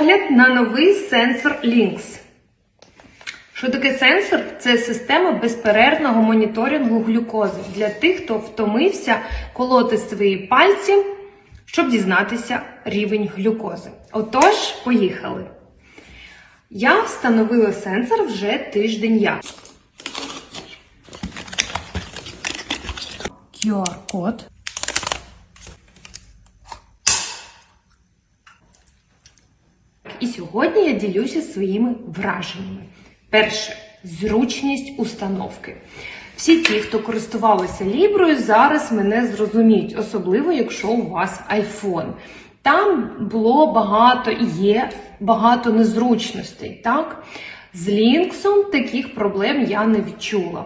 Огляд на новий сенсор Lynx. Що таке сенсор? Це система безперервного моніторингу глюкози для тих, хто втомився колоти свої пальці, щоб дізнатися рівень глюкози. Отож, поїхали. Я встановила сенсор вже тиждень як. QR-код. І сьогодні я ділюся своїми враженнями. Перше зручність установки. Всі ті, хто користувалися Ліброю, зараз мене зрозуміють, особливо якщо у вас iPhone. Там було багато і є багато незручностей. Так? З Linux таких проблем я не відчула.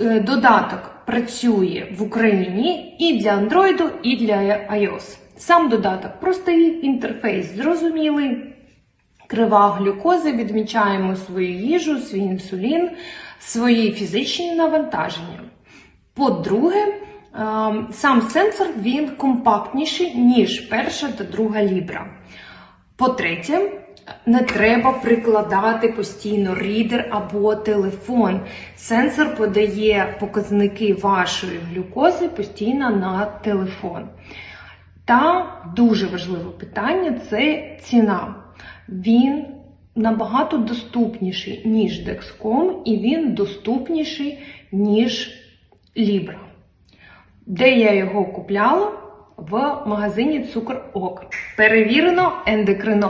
Е, Додаток працює в Україні і для Android, і для iOS. Сам додаток простий, інтерфейс зрозумілий. Крива глюкози, відмічаємо свою їжу, свій інсулін, свої фізичні навантаження. По-друге, е, сам сенсор він компактніший, ніж перша та друга лібра. По-третє, не треба прикладати постійно рідер або телефон. Сенсор подає показники вашої глюкози постійно на телефон. Та дуже важливе питання це ціна. Він набагато доступніший, ніж Dexcom, і він доступніший, ніж Libra. Де я його купляла? В магазині Цукор Ок. Перевірено ендокринолог.